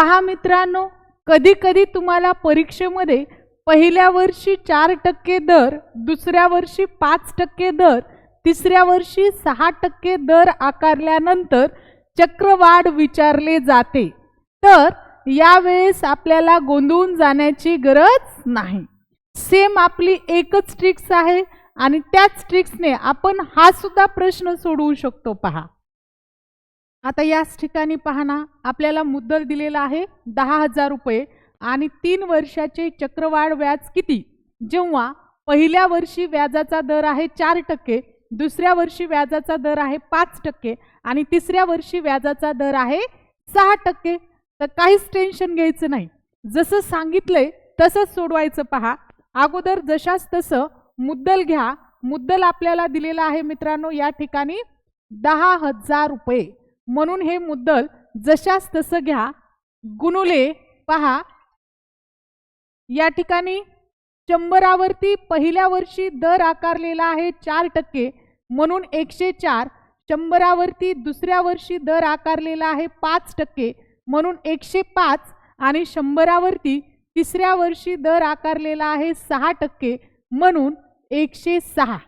पहा मित्रांनो कधी कधी तुम्हाला परीक्षेमध्ये पहिल्या वर्षी चार टक्के दर दुसऱ्या वर्षी पाच टक्के दर तिसऱ्या वर्षी सहा टक्के दर आकारल्यानंतर चक्रवाढ विचारले जाते. तर यावेळेस आपल्याला गोंधळून जाण्याची गरज नाही. सेम आपली एकच ट्रिक्स आहे आणि त्याच ट्रिक्सने आपण हा सुद्धा प्रश्न सोडवू शकतो पहा. आता याच ठिकाणी पहा ना आपल्याला मुद्दल दिलेला आहे दहा हजार रुपये आणि तीन वर्षाचे चक्रवाढ व्याज किती? जेव्हा पहिल्या वर्षी व्याजाचा दर आहे चार टक्के दुसऱ्या वर्षी व्याजाचा दर आहे पाच टक्के आणि तिसऱ्या वर्षी व्याजाचा दर आहे सहा टक्के. तर काहीच टेन्शन घ्यायचं नाही. जसं सांगितलंय तसंच सोडवायचं पहा. अगोदर जशाच तसं मुद्दल घ्या. मुद्दल आपल्याला दिलेला आहे मित्रांनो या ठिकाणी दहा हजार रुपये. म्हणून हे मुद्दल जशास तसं घ्या. गुणुले पहा. या ठिकाणी शंभरावरती पहिल्या वर्षी दर आकारलेला आहे चार टक्के म्हणून एकशे चार. शंभरावरती दुसऱ्या वर्षी दर आकारलेला आहे पाच टक्के म्हणून एकशे पाच. आणि शंभरावरती तिसऱ्या वर्षी दर आकारलेला आहे सहा टक्के म्हणून एकशे सहा.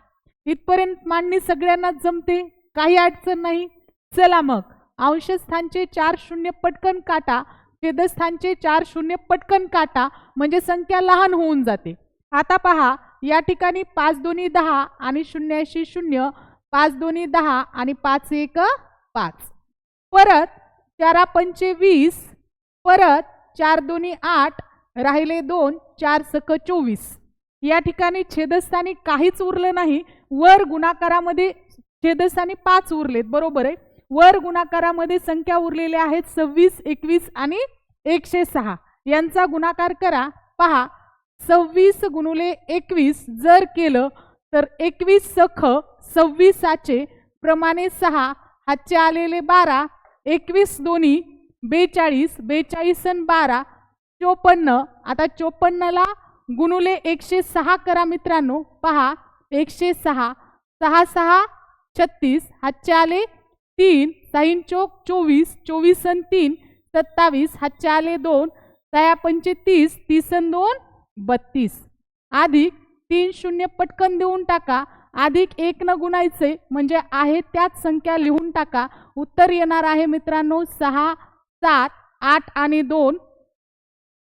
इथपर्यंत मांडणी सगळ्यांना जमते? काही अडचण नाही. चला मग. अंशस्थानचे चार शून्य पटकन काटा छेदस्थानचे चार शून्य पटकन काटा म्हणजे संख्या लहान होऊन जाते. आता पहा या ठिकाणी पाच दोन्ही दहा आणि शून्याशी शून्य पाच दोन्ही दहा आणि पाच एक पाच. परत चारा पंचे वीस परत चार दोन्ही आठ राहिले दोन चार सक चोवीस. या ठिकाणी छेदस्थानी काहीच उरलं नाही वर गुणाकारामध्ये छेदस्थानी पाच उरलेत बरोबर आहे? वर गुणाकारामध्ये संख्या उरलेल्या आहेत सव्वीस एकवीस आणि एकशे सहा. यांचा गुणाकार करा. पहा सव्वीस गुणुले एकवीस जर केलं तर एकवीस सख सव्वीसाचे प्रमाणे सहा हातचे आलेले बारा एकवीस दोन्ही बेचाळीस बेचाळीस आणि बारा चोपन्न. आता चोपन्नला गुणुले एकशे सहा करा मित्रांनो. पहा एकशे सहा सहा सहा छत्तीस हातचे आले तीन साईन चोक चोवीस चोवीस आणि तीन सत्तावीस हातचे आले दोन सया पंचे तीस तीस आणि दोन बत्तीस. अधिक तीन शून्य पटकन देऊन टाका. अधिक एक न गुणायचे म्हणजे आहे त्याच संख्या लिहून टाका. उत्तर येणार आहे मित्रांनो सहा सात आठ आणि दोन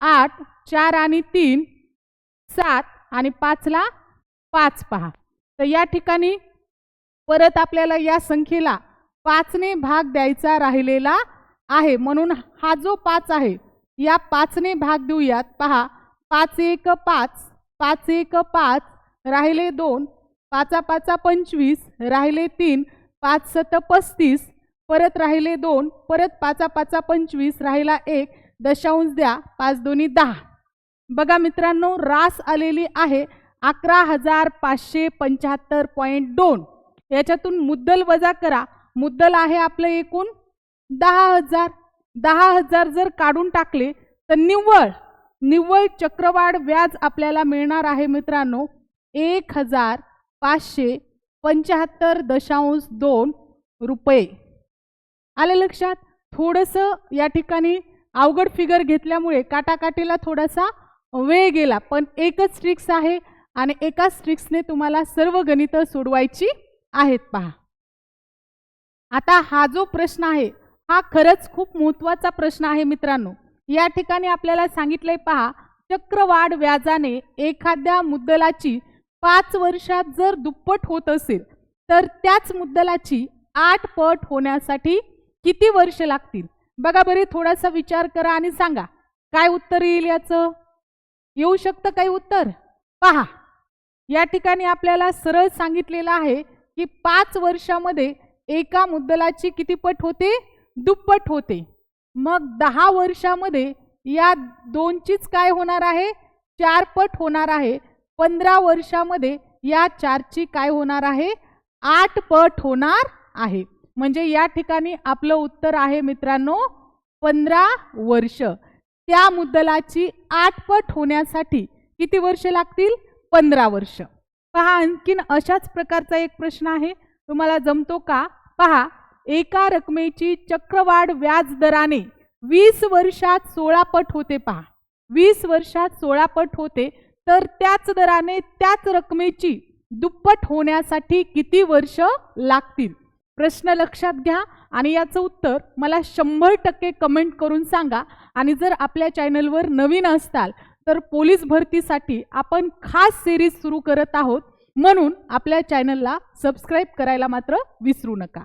आठ चार आणि तीन सात आणि पाचला पाच पहा. तर या ठिकाणी परत आपल्याला या संख्येला पाचने भाग द्यायचा राहिलेला आहे. म्हणून हा जो पाच आहे या पाचने भाग देऊयात. पहा पाच एक पाच पाच एक पाच राहिले दोन पाचा पाचा पंचवीस राहिले तीन पाच सत पस्तीस परत राहिले दोन परत पाचा पाचा पंचवीस राहिला एक दशांश द्या पाच दोन्ही दहा. बघा मित्रांनो रास आलेली आहे अकरा हजार पाचशे पंच्याहत्तर पॉईंट दोन. याच्यातून मुद्दल वजा करा. मुद्दल आहे आपलं एकूण. दहा हजार. दहा हजार जर काढून टाकले तर निव्वळ निव्वळ चक्रवाढ व्याज आपल्याला मिळणार आहे मित्रांनो. एक हजार पाचशे पंच्याहत्तर दशांश दोन रुपये. आलं लक्षात? थोडंसं या ठिकाणी अवघड फिगर घेतल्यामुळे काटाकाटीला थोडासा वेळ गेला पण एकच ट्रिक्स आहे आणि एकाच ट्रिक्सने तुम्हाला सर्व गणितं सोडवायची आहेत पहा. आता हा जो प्रश्न आहे हा खरंच खूप महत्त्वाचा प्रश्न आहे मित्रांनो. या ठिकाणी आपल्याला सांगितलंय पहा चक्रवाढ व्याजाने एखाद्या मुद्दलाची पाच वर्षात जर दुप्पट होत असेल तर त्याच मुद्दलाची आठ पट होण्यासाठी किती वर्ष लागतील? बघा बरे थोडासा विचार करा आणि सांगा. काय उत्तर येईल याचं? येऊ शकतं काही उत्तर? पहा. या ठिकाणी आपल्याला सरळ सांगितलेलं आहे की पाच वर्षामध्ये एका मुद्दलाची किती पट होते? दुप्पट होते. मग दहा वर्षामध्ये या दोनचीच काय होणार आहे? चार पट होणार आहे. पंधरा वर्षामध्ये या चारची काय होणार आहे? आठ पट होणार आहे. म्हणजे या ठिकाणी आपलं उत्तर आहे मित्रांनो पंधरा वर्ष. त्या मुद्दलाची आठ पट होण्यासाठी किती वर्ष लागतील? पंधरा वर्ष. पहा आणखीन अशाच प्रकारचा एक प्रश्न आहे. तुम्हाला जमतो का? पहा एका रकमेची चक्रवाढ व्याज दराने वीस वर्षात सोळा पट होते पहा. वीस वर्षात सोळा पट होते तर त्याच दराने त्याच रकमेची दुप्पट होण्यासाठी किती वर्ष लागतील? प्रश्न लक्षात घ्या आणि याचं उत्तर मला शंभर टक्के कमेंट करून सांगा. आणि जर आपल्या चॅनलवर नवीन असताल तर पोलीस भरतीसाठी आपण खास सिरीज सुरू करत आहोत. म्हणून आपल्या चॅनलला सबस्क्राईब करायला मात्र विसरू नका.